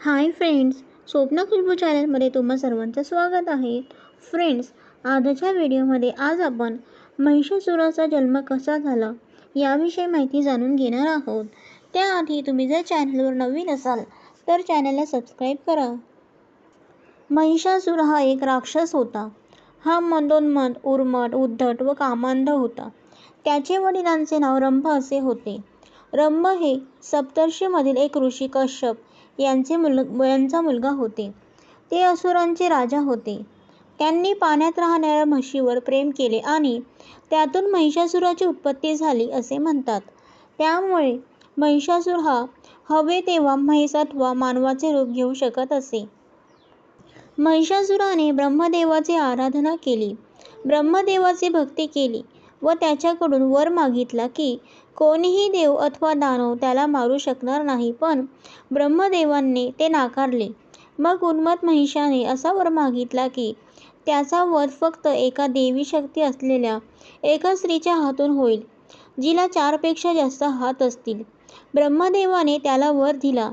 Hi friends स्वप्न खुशबू चॅनलमध्ये तुम्हा सर्वांचं स्वागत आहे. फ्रेंड्स आजच्या व्हिडिओमध्ये आज आपण महिषासुराचा जन्म कसा झाला याविषयी माहिती जाणून घेणार आहोत. त्याआधी तुम्ही जर चॅनलवर नवीन असाल तर चॅनलला सबस्क्राईब करा. महिषासुर हा एक राक्षस होता. हा मंदोन्मंद उर्मट उद्धट व कामांध होता. त्याचे वडिलांचे नाव रंभ असे होते. रंभ हे सप्तर्षीमधील एक ऋषी कश्यप यांचे मुल यांचा मुलगा होते. ते असुरांचे राजा होते. त्यांनी पाण्यात राहणाऱ्या म्हशीवर प्रेम केले आणि त्यातून महिषासुराची उत्पत्ती झाली असे म्हणतात. त्यामुळे महिषासुर हा हवे तेव्हा म्हैस अथवा मानवाचे रूप घेऊ शकत असे. महिषासुराने ब्रह्मदेवाची आराधना केली. ब्रह्मदेवाची भक्ती केली. व त्याच्याकडून वर मागितला की कोणीही देव अथवा दानव त्याला मारू शकणार नाही पण ब्रह्मदेवांनी ते नाकारले. मग उन्मत महिषाने असा वर मागितला की त्याचा वध फक्त एका देवी शक्ती असलेल्या एका स्त्रीच्या हातून होईल जिला चारपेक्षा जास्त हात असतील. ब्रह्मदेवाने त्याला वर दिला.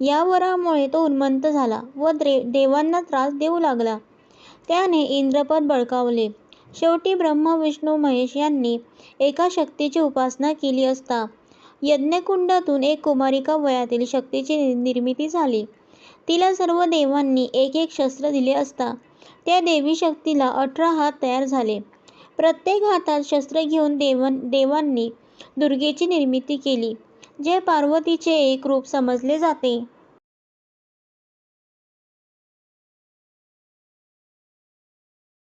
या वरामुळे तो उन्मंत झाला व देवांना त्रास देऊ लागला. त्याने इंद्रपद बळकावले. शेवटी ब्रह्मा विष्णू महेश यांनी एका शक्तीची उपासना केली असता यज्ञकुंडातून एक कुमारिका वयातील शक्तीची निर्मिती झाली. तिला सर्व देवांनी एक एक शस्त्र दिले असता त्या देवी शक्तीला अठरा हात तयार झाले. प्रत्येक हातात शस्त्र घेऊन देवन देवांनी दुर्गेची निर्मिती केली जे पार्वतीचे एक रूप समजले जाते.